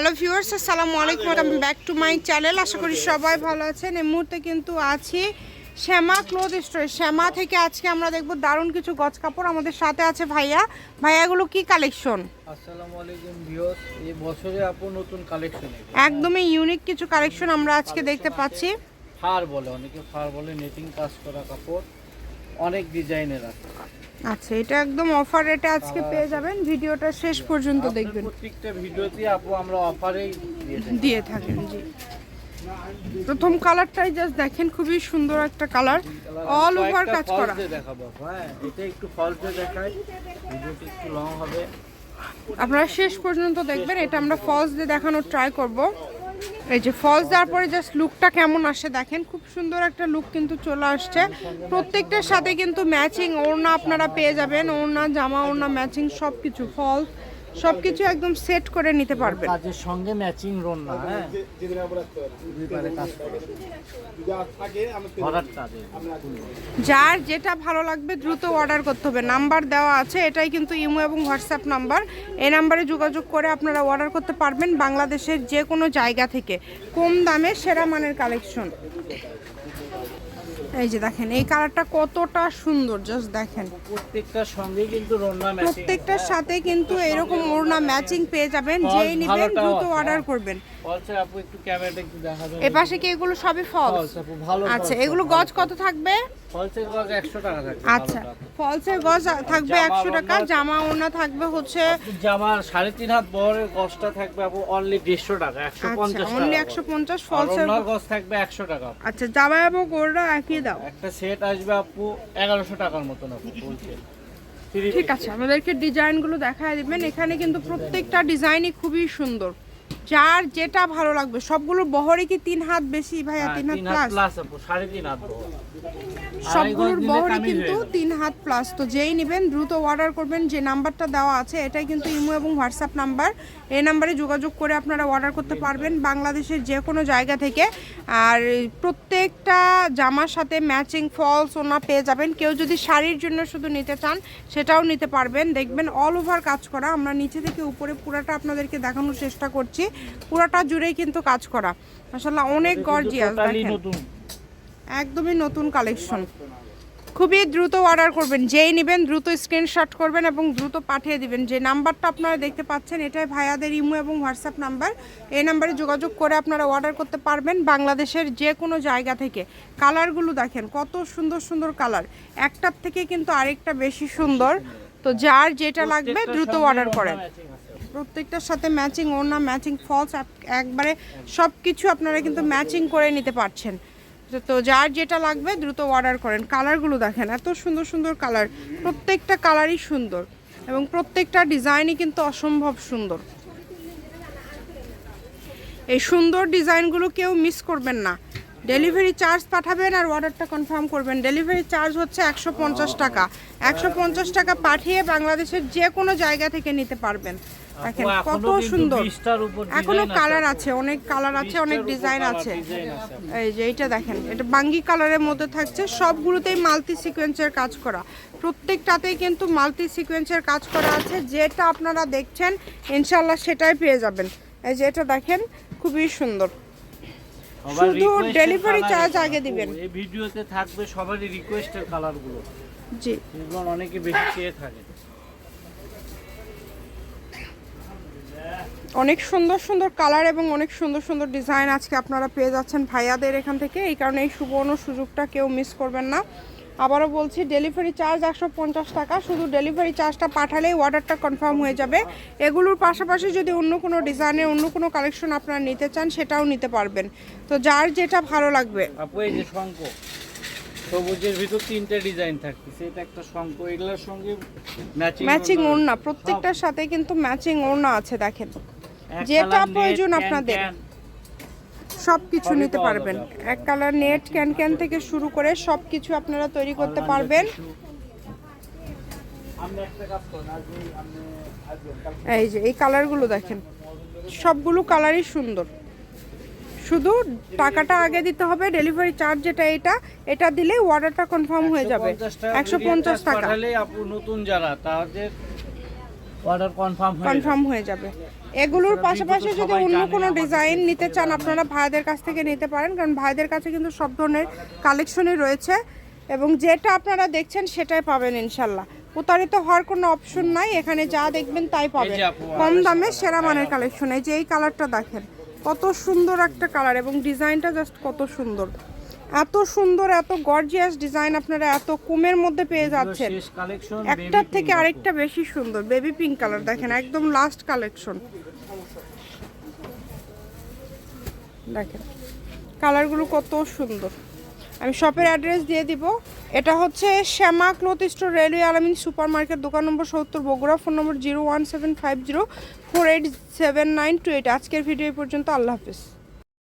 Hello viewers আসসালামু আলাইকুম welcome back to my channel আশা করি সবাই ভালো আছেন। এই মুহূর্তে কিন্তু আছি শ্যামা ক্লোথ স্টোর শ্যামা থেকে আজকে আমরা দেখব দারুণ কিছু গজ কাপড় আমাদের সাথে আছে ভাইয়া। ভাইয়াগুলো কি কালেকশন আসসালামু আলাইকুম ভিউয়ার্স এই বছরে আপু নতুন কালেকশন একদমই ইউনিক কিছু কালেকশন আমরা আজকে দেখতে পাচ্ছি। ফার বলে অনেকে ফার বলে নেটিং কাজ করা কাপড়। অনেক ডিজাইনের আছে। আচ্ছা এটা একদম অফার রেটে আজকে পেয়ে যাবেন ভিডিওটা শেষ পর্যন্ত দেখবেন। প্রত্যেকটা ভিডিওতে আপু আমরা অফারেই দিয়ে থাকি। থাকেন জি। প্রথম কালারটাই জাস্ট দেখেন খুবই সুন্দর একটা কালার অল ওভার কাজ করা। দেখাবো হ্যাঁ এটা একটু ফলস দেখাই ভিডিওটি একটু লং হবে। আপনারা শেষ পর্যন্ত দেখবেন এটা আমরা ফলস দিয়ে দেখানোর ট্রাই করব। এই যে ফলস দেওয়ার পরে জাস্ট লুকটা কেমন আসে দেখেন, খুব সুন্দর একটা লুক কিন্তু চলে আসছে। প্রত্যেকটার সাথে কিন্তু ম্যাচিং ওড়না আপনারা পেয়ে যাবেন, ওড়না, জামা, ওড়না ম্যাচিং সব কিছু ফলস সব কিছু একদম সেট করে নিতে পারবেন। কাজের সঙ্গে ম্যাচিং রোন না হ্যাঁ? যার যেটা ভালো লাগবে দ্রুত অর্ডার করতে হবে। নাম্বার দেওয়া আছে এটাই কিন্তু ইমো এবং হোয়াটসঅ্যাপ নাম্বার এই নাম্বারে যোগাযোগ করে আপনারা অর্ডার করতে পারবেন বাংলাদেশের যে কোনো জায়গা থেকে। কম দামে সেরা মানের কালেকশন এই যে দেখেন এই কালারটা কতটা সুন্দর জাস্ট দেখেন। প্রত্যেকটার সঙ্গে কিন্তু ওড়না ম্যাচিং প্রত্যেকটার সাথে কিন্তু এরকম ওড়না ম্যাচিং পেয়ে যাবেন যেই নেবেন দ্রুত অর্ডার হ্যাঁ। করবেন। এ পাশে কি এগুলো সবই ফলস? আচ্ছা এগুলো। গজ কত থাকবে? ফলসের গজ একশো টাকা থাকবে আচ্ছা ফলসের গজ থাকবে জামা একশো টাকা জামা ওড়না থাকবে হচ্ছে জামার সাড়ে তিন হাত বহরের গজটা থাকবে আপু অনলি দেড়শো টাকা একশো আচ্ছা পঞ্চাশ অনলি একশো পঞ্চাশ ফলসের গজ? থাকবে একশো টাকা। আচ্ছা জামা এবং ওড়না একই দাও। একটা সেট আসবে আপু এগারোশো টাকার মতন আপু বলছে। ঠিক আছে আমাদেরকে ডিজাইনগুলো দেখায় দিবেন। এখানে কিন্তু প্রত্যেকটা ডিজাইনই খুবই সুন্দর। যার যেটা ভালো লাগবে সবগুলো বহরে কি তিন হাত বেশি ভাইয়া? হ্যাঁ, তিন হাত প্লাস প্লাস আপু সাড়ে তিন হাত সবগুলোর বহরে কিন্তু তিন হাত প্লাস তো যেই নেবেন দ্রুত অর্ডার করবেন যে নাম্বারটা দেওয়া আছে এটাই কিন্তু ইমো এবং হোয়াটসঅ্যাপ নাম্বার এই নাম্বারে যোগাযোগ করে আপনারা অর্ডার করতে পারবেন বাংলাদেশের যে কোনো জায়গা থেকে। আর প্রত্যেকটা জামার সাথে ম্যাচিং ফলস ওনা পেয়ে যাবেন। কেউ যদি শাড়ির জন্য শুধু নিতে চান সেটাও নিতে পারবেন। দেখবেন অল ওভার কাজ করা। আমরা নিচে থেকে উপরে পুরাটা আপনাদেরকে দেখানোর চেষ্টা করছি। পুরাটা জুড়েই কিন্তু কাজ করা। আসলে অনেক গর্জিয়াস দেখেন। একদমই নতুন কালেকশন খুবই দ্রুত অর্ডার করবেন যেই নেবেন দ্রুত স্ক্রিনশট করবেন এবং দ্রুত পাঠিয়ে দিবেন। যে নাম্বারটা আপনারা দেখতে পাচ্ছেন এটাই ভাইয়াদের ইমো এবং হোয়াটসঅ্যাপ নাম্বার এই নাম্বারে যোগাযোগ করে আপনারা অর্ডার করতে পারবেন বাংলাদেশের যে কোনো জায়গা থেকে। কালারগুলো দেখেন কত সুন্দর সুন্দর কালার একটার থেকে কিন্তু আরেকটা বেশি সুন্দর। তো যার যেটা লাগবে দ্রুত অর্ডার করেন। প্রত্যেকটার সাথে ম্যাচিং ওড়না ম্যাচিং ফলস একবারে সব কিছু আপনারা কিন্তু ম্যাচিং করে নিতে পারছেন। তো- যার যেটা লাগবে দ্রুত অর্ডার করেন। কালারগুলো দেখেন, এত সুন্দর সুন্দর কালার প্রত্যেকটা কালারই সুন্দর এবং প্রত্যেকটা ডিজাইনই কিন্তু অসম্ভব সুন্দর। এই সুন্দর ডিজাইনগুলো কেউ মিস করবেন না। ডেলিভারি চার্জ পাঠাবেন আর অর্ডারটা কনফার্ম করবেন। ডেলিভারি চার্জ হচ্ছে একশো পঞ্চাশ টাকা। একশো পঞ্চাশ টাকা পাঠিয়ে বাংলাদেশের যে কোনো জায়গা থেকে নিতে পারবেন। দেখেন কত সুন্দর। 20টার এখনও কালার আছে। অনেক কালার আছে অনেক ডিজাইন আছে। এই যে এইটা দেখেন এটা বাঙ্গি কালারের মধ্যে থাকছে সবগুলোতেই মাল্টি সিকোয়েন্সের কাজ করা। প্রত্যেকটাতেই কিন্তু মাল্টি সিকোয়েন্সের কাজ করা আছে যেটা আপনারা দেখছেন ইনশাল্লাহ সেটাই পেয়ে যাবেন। এই যে এটা দেখেন খুবই সুন্দর। শুধু ডেলিভারি চার্জ আগে দিবেন। এই ভিডিওতে থাকবে সবারই রিকোয়েস্টের কালারগুলো জি। অনেকে বেশি চেয়ে থাকে। অনেক সুন্দর সুন্দর কালার এবং অনেক সুন্দর সুন্দর ডিজাইন আজকে আপনারা পেয়ে যাচ্ছেন ভাইয়াদের এখান থেকে। এই কারণে এই সুবর্ণ সুযোগটা কেউ মিস করবেন না। আবারও বলছি ডেলিভারি চার্জ একশো পঞ্চাশ টাকা। শুধু ডেলিভারি চার্জটা পাঠালেই অর্ডারটা কনফার্ম হয়ে যাবে। এগুলোর পাশাপাশি যদি অন্য কোনো ডিজাইনের অন্য কোনো কালেকশন আপনারা নিতে চান সেটাও নিতে পারবেন। তো যার যেটা ভালো লাগবে। আপু এই যে শঙ্খ সবুজের ভিতর তিনটে ডিজাইন থাকতেছে। এটা একটা শঙ্খ এগুলোর সঙ্গে ম্যাচিং ম্যাচিং ওড়না। প্রত্যেকটার সাথে কিন্তু ম্যাচিং ওড়না আছে দেখেন। যেটা প্রয়োজন আপনাদের। সব কিছু নিতে পারবেন। এক কালার নেট ক্যান ক্যান থেকে শুরু করে সব কিছু আপনারা তৈরি করতে পারবেন। এই যে এই কালারগুলো দেখেন। সবগুলো কালারই সুন্দর। শুধু টাকাটা আগে দিতে হবে ডেলিভারি চার্জ যেটা এটা এটা দিলে অর্ডারটা কনফার্ম হয়ে যাবে। একশো পঞ্চাশ টাকা নতুন যারা তাদের অর্ডার কনফার্ম হয়ে যাবে। কনফার্ম হয়ে যাবে। এগুলোর পাশাপাশি যদি অন্য কোনো ডিজাইন নিতে চান আপনারা ভাইদের কাছ থেকে নিতে পারেন কারণ ভাইদের কাছে কিন্তু সব ধরনের কালেকশনই রয়েছে। এবং যেটা আপনারা দেখছেন সেটাই পাবেন ইনশাল্লাহ। প্রতারিত হওয়ার কোনো অপশন নাই এখানে যা দেখবেন তাই পাবেন। কম দামে সেরা মানের কালেকশন এই যে এই কালারটা দেখেন কত সুন্দর একটা কালার এবং ডিজাইনটা জাস্ট কত সুন্দর। এত সুন্দর এত গর্জিয়াস ডিজাইন আপনারা এত কমের মধ্যে পেয়ে যাচ্ছেন। একটার থেকে আরেকটা বেশি সুন্দর বেবি পিঙ্ক কালার দেখেন একদম লাস্ট কালেকশন দেখেন কালারগুলো কত সুন্দর। আমি শপের অ্যাড্রেস দিয়ে দিব। এটা হচ্ছে Shyama cloth store railway Alamin super market দোকান নম্বর সত্তর বগুড়া ফোন নম্বর zero one seven five zero four eight seven nine two eight আজকের ভিডিও পর্যন্ত আল্লাহ হাফিজ।